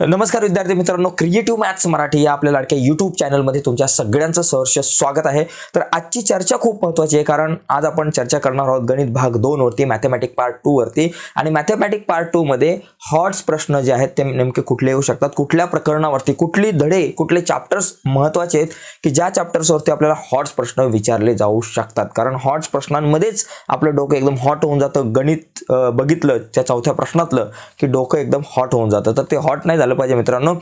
नमस्कार विद्यार्थी मित्रांनो क्रिएटिव्ह मॅथ्स मराठी या आपल्या लाडक्या युट्यूब चॅनलमध्ये तुमच्या सगळ्यांचं सहर्ष स्वागत आहे. तर आजची चर्चा खूप महत्त्वाची आहे कारण आज आपण चर्चा करणार आहोत गणित भाग दोन वरती मॅथमॅटिक पार्ट टू वरती. आणि मॅथमॅटिक पार्ट टू मध्ये हॉट्स प्रश्न जे आहेत ते नेमके कुठले येऊ शकतात कुठल्या प्रकरणावरती कुठली धडे कुठले चॅप्टर्स महत्त्वाचे आहेत की ज्या चॅप्टर्सवरती आपल्याला हॉट्स प्रश्न विचारले जाऊ शकतात. कारण हॉट्स प्रश्नांमध्येच आपलं डोकं एकदम हॉट होऊन जातं गणित बघितलं त्या चौथ्या प्रश्नातलं की डोकं एकदम हॉट होऊन जातं. तर ते हॉट नाही झालं पाहिजे मित्रांनो.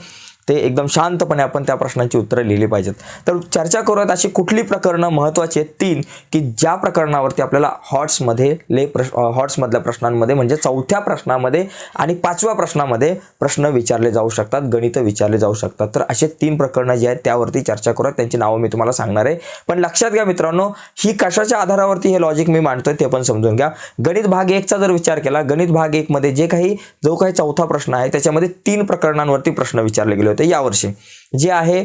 ते एकदम शांतपणे आपण त्या प्रश्नांची उत्तरं लिहिली पाहिजेत. तर चर्चा करूयात अशी कुठली प्रकरणं महत्त्वाची आहेत? तीन की ज्या प्रकरणावरती आपल्याला हॉट्समध्ये ले प्रश्न हॉट्समधल्या प्रश्नांमध्ये म्हणजे चौथ्या प्रश्नामध्ये आणि पाचव्या प्रश्नामध्ये प्रश्न विचारले जाऊ शकतात गणितं विचारले जाऊ शकतात. तर असे तीन प्रकरणं जी आहेत त्यावरती चर्चा करूयात. त्यांची नावं मी तुम्हाला सांगणार आहे. पण लक्षात घ्या मित्रांनो ही कशाच्या आधारावरती हे लॉजिक मी मांडतोय ते पण समजून घ्या. गणित भाग एकचा जर विचार केला गणित भाग एकमध्ये जे काही जो काही चौथा प्रश्न आहे त्याच्यामध्ये तीन प्रकरणांवरती प्रश्न विचारले गेले होते. यावर्षी. जे आहे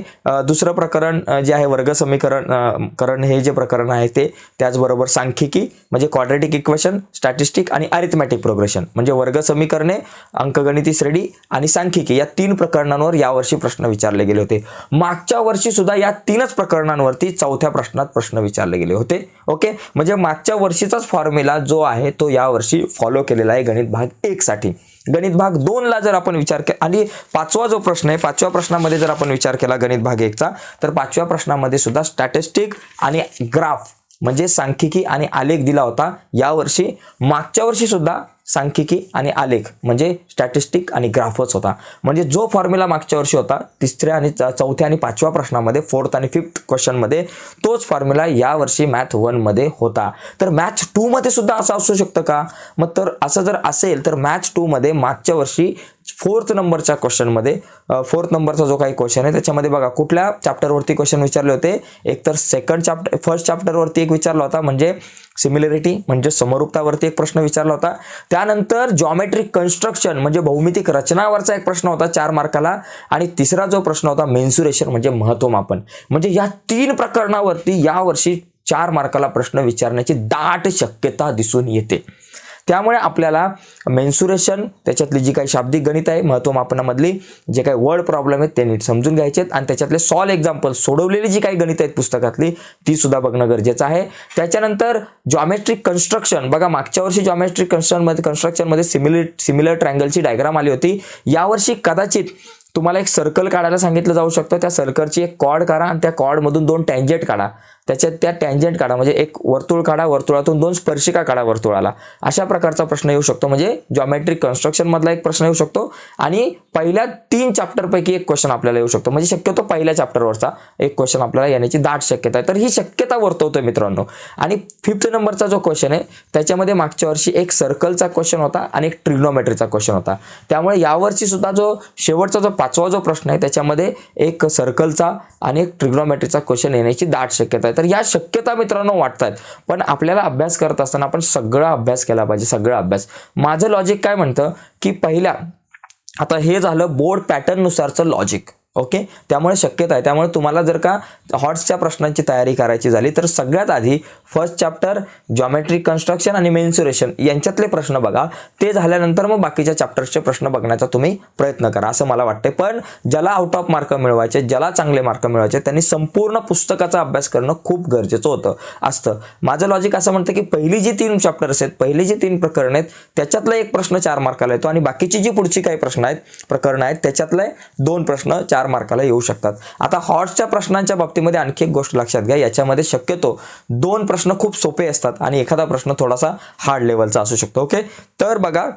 दुसरं प्रकरण जे आहे वर्ग समीकरण करण हे जे प्रकरण आहे ते त्याचबरोबर सांख्यिकी म्हणजे क्वाड्रेटिक इक्वेशन स्टॅटिस्टिक आणि अरिथमॅटिक प्रोग्रेशन म्हणजे वर्ग समीकरणे अंकगणिती श्रेणी आणि सांख्यिकी या तीन प्रकरणांवर यावर्षी प्रश्न विचारले गेले होते. मागच्या वर्षी सुद्धा या तीनच प्रकरणांवरती चौथ्या प्रश्नात प्रश्न विचारले गेले होते. ओके? म्हणजे मागच्या वर्षीचाच फॉर्म्युला जो आहे तो यावर्षी फॉलो केलेला आहे गणित भाग एकसाठी. गणित भाग दोनला जर आपण विचार केला आणि पाचवा जो प्रश्न आहे पाचव्या प्रश्नामध्ये जर आपण विचार केला गणित भाग एकचा तर पाचव्या प्रश्नामध्ये सुद्धा स्टॅटिस्टिक आणि ग्राफ म्हणजे सांख्यिकी आणि आलेख दिला होता. यावर्षी मागच्या वर्षी सुद्धा सांख्यिकी आणि आलेख म्हणजे स्टॅटिस्टिक आणि ग्राफच होता. म्हणजे जो फॉर्म्युला मागच्या वर्षी होता तिसऱ्या आणि च- चौथ्या आणि पाचव्या प्रश्नामध्ये फोर्थ आणि फिफ्थ क्वेश्चनमध्ये तोच फॉर्म्युला यावर्षी मॅथ वनमध्ये होता. तर मॅथ टूमध्ये सुद्धा असं असू शकतं का? मग तर असं जर असेल तर मॅथ टूमध्ये मागच्या वर्षी फोर्थ नंबरच्या क्वेश्चनमध्ये फोर्थ नंबरचा जो काही क्वेश्चन आहे त्याच्यामध्ये बघा कुठल्या चॅप्टरवरती क्वेश्चन विचारले होते? एक तर सेकंड चॅप्टर फर्स्ट चॅप्टरवरती एक विचारला होता म्हणजे सिमिलरिटी म्हणजे समरूपतावरती एक प्रश्न विचारला होता. त्यानंतर जॉमेट्रिक कन्स्ट्रक्शन म्हणजे भौमितिक रचनावरचा एक प्रश्न होता चार मार्काला. आणि तिसरा जो प्रश्न होता मेन्सुरेशन म्हणजे महत्वमापन. म्हणजे या तीन प्रकरणावरती यावर्षी चार मार्काला प्रश्न विचारण्याची दाट शक्यता दिसून येते. त्यामुळे आपल्याला मेन्सुरेशन त्याच्यातली जी काही शाब्दिक गणित आहे महत्वमापनामधली जे काही वर्ड प्रॉब्लेम आहेत ते नीट समजून घ्यायचे आहेत. आणि त्याच्यातले सॉल एक्झाम्पल सोडवलेली जी काही गणित आहेत पुस्तकातली ती सुद्धा बघणं गरजेचं आहे. त्याच्यानंतर जॉमेट्रिक कन्स्ट्रक्शन बघा मागच्या वर्षी जॉमेट्रिक कन्स्ट्रक्शनमध्ये कन्स्ट्रक्शनमध्ये सिमिलर सिमिलर ट्रँगलची डायग्राम आली होती. यावर्षी कदाचित तुम्हाला एक सर्कल काढायला सांगितलं जाऊ शकतं. त्या सर्कलची एक कॉर्ड काढा आणि त्या कॉर्डमधून दोन टँजेट काढा. त्याच्यात त्या टँजेंट काढा. म्हणजे एक वर्तुळ काढा वर्तुळातून दोन स्पर्शिका काढा वर्तुळाला. अशा प्रकारचा प्रश्न येऊ शकतो. म्हणजे जॉमेट्रिक कन्स्ट्रक्शनमधला एक प्रश्न येऊ शकतो. आणि पहिल्या तीन चॅप्टरपैकी एक क्वेश्चन आपल्याला येऊ शकतो. म्हणजे शक्यतो पहिल्या चॅप्टरवरचा एक क्वेश्चन आपल्याला येण्याची दाट शक्यता आहे. तर ही शक्यता वर्तवतो मित्रांनो. आणि फिफ्थ नंबरचा जो क्वेश्चन आहे त्याच्यामध्ये मागच्या वर्षी एक सर्कलचा क्वेश्चन होता आणि एक ट्रिग्नोमेट्रीचा क्वेश्चन होता. त्यामुळे यावर्षी सुद्धा जो शेवटचा जो पाचवा जो प्रश्न आहे त्याच्यामध्ये एक सर्कलचा आणि एक ट्रिग्नोमेट्रीचा क्वेश्चन येण्याची दाट शक्यता आहे. तर या शक्यता मित्रांनो वाटतात पण आपल्याला अभ्यास करत असताना आपण सगळा अभ्यास केला पाहिजे सगळा अभ्यास. माझं लॉजिक काय म्हणतं? की पहिल्या आता हे झालं बोर्ड पॅटर्ननुसारचं लॉजिक ओके? त्यामुळे शक्यता आहे. त्यामुळे तुम्हाला जर का हॉट्सच्या प्रश्नांची तयारी करायची झाली तर सगळ्यात आधी फर्स्ट चॅप्टर जॉमेट्रिक कन्स्ट्रक्शन आणि मेन्सुरेशन यांच्यातले प्रश्न बघा. ते झाल्यानंतर मग बाकीच्या चॅप्टर्सचे प्रश्न बघण्याचा तुम्ही प्रयत्न करा असं मला वाटते पण ज्याला आउट ऑफ मार्क मिळवायचे ज्याला चांगले मार्क मिळवायचे त्यांनी संपूर्ण पुस्तकाचा अभ्यास करणं खूप गरजेचं होतं असतं. माझं लॉजिक असं म्हणतं की पहिली जी तीन चॅप्टर्स आहेत पहिली जी तीन प्रकरण आहेत त्याच्यातला एक प्रश्न चार मार्काला येतो आणि बाकीची जी पुढची काही प्रश्न आहेत प्रकरणं आहेत त्याच्यातले दोन प्रश्न चार मार्काला येऊ शकतात. आता हॉर्सच्या प्रश्नांच्या बाबतीमध्ये आणखी एक गोष्ट लक्षात घ्या. याच्यामध्ये शक्यतो दोन प्रश्न खूप सोपे असतात आणि एखादा प्रश्न थोडासा हार्ड लेवलचा असू शकतो. ओके? तर बघा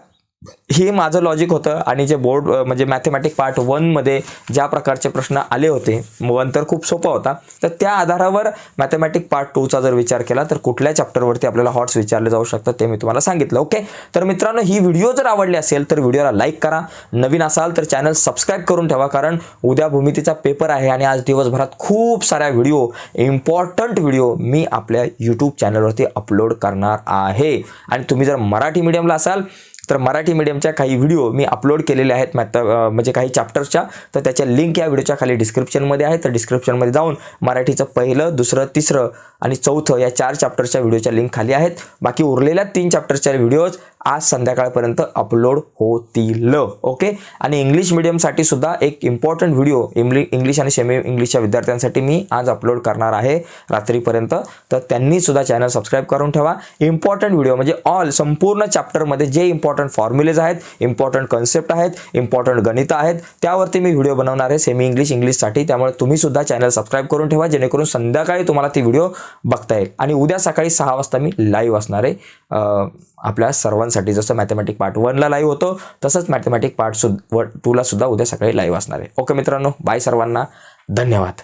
हे माझं लॉजिक होतं आणि जे बोर्ड म्हणजे मॅथमॅटिक पार्ट वनमध्ये ज्या प्रकारचे प्रश्न आले होते वन तर खूप सोपा होता. तर त्या आधारावर मॅथमॅटिक पार्ट टूचा जर विचार केला तर कुठल्या चॅप्टरवरती आपल्याला हॉट्स विचारले जाऊ शकतात ते मी तुम्हाला सांगितलं ओके तर मित्रांनो ही व्हिडिओ जर आवडली असेल तर व्हिडिओला लाईक करा. नवीन असाल तर चॅनल सबस्क्राईब करून ठेवा कारण उद्या भूमितीचा पेपर आहे आणि आज दिवसभरात खूप साऱ्या व्हिडिओ इम्पॉर्टंट व्हिडिओ मी आपल्या यूट्यूब चॅनलवरती अपलोड करणार आहे. आणि तुम्ही जर मराठी मीडियमला असाल तर मराठी मीडियमच्या काही व्हिडिओ मी अपलोड केलेले आहेत. मॅथ म्हणजे काही चॅप्टर्सच्या तर त्याच्या लिंक या व्हिडिओच्या खाली डिस्क्रिप्शनमध्ये आहे. तर डिस्क्रिप्शनमध्ये जाऊन मराठीचं पहिलं दुसरं तिसरं आणि चौथं या चार चॅप्टरच्या व्हिडिओच्या लिंक खाली आहेत. बाकी उरलेल्या तीन चॅप्टरच्या व्हिडिओज आज संध्याकाळपर्यंत अपलोड होतील. ओके आणि इंग्लिश मिडियमसाठी सुद्धा एक इम्पॉर्टंट व्हिडिओ इंग्लि इंग्लिश आणि सेमी इंग्लिशच्या विद्यार्थ्यांसाठी मी आज अपलोड करणार आहे रात्रीपर्यंत. तर त्यांनी सुद्धा चॅनल सबस्क्राईब करून ठेवा. इम्पॉर्टंट व्हिडिओ म्हणजे ऑल संपूर्ण चॅप्टरमध्ये जे इम्पॉर्टंट फॉर्म्युलेज आहेत इम्पॉर्टंट कन्सेप्ट आहेत इम्पॉर्टंट गणित आहेत त्यावरती मी व्हिडिओ बनवणार आहे सेमी इंग्लिश इंग्लिशसाठी त्यामुळे तुम्ही सुद्धा चॅनल सबस्क्राईब करून ठेवा जेणेकरून संध्याकाळी तुम्हाला ती व्हिडिओ बघता येईल. आणि उद्या सकाळी सहा वाजता मी लाईव्ह असणार आहे. आपल्या सर्वांसाठी जसं मॅथमॅटिक पार्ट वनला लाईव्ह होतो तसंच मॅथमॅटिक पार्ट सुद्धा टूला सुद्धा उद्या सकाळी लाईव्ह असणार आहे. ओके मित्रांनो बाय सर्वांना. धन्यवाद.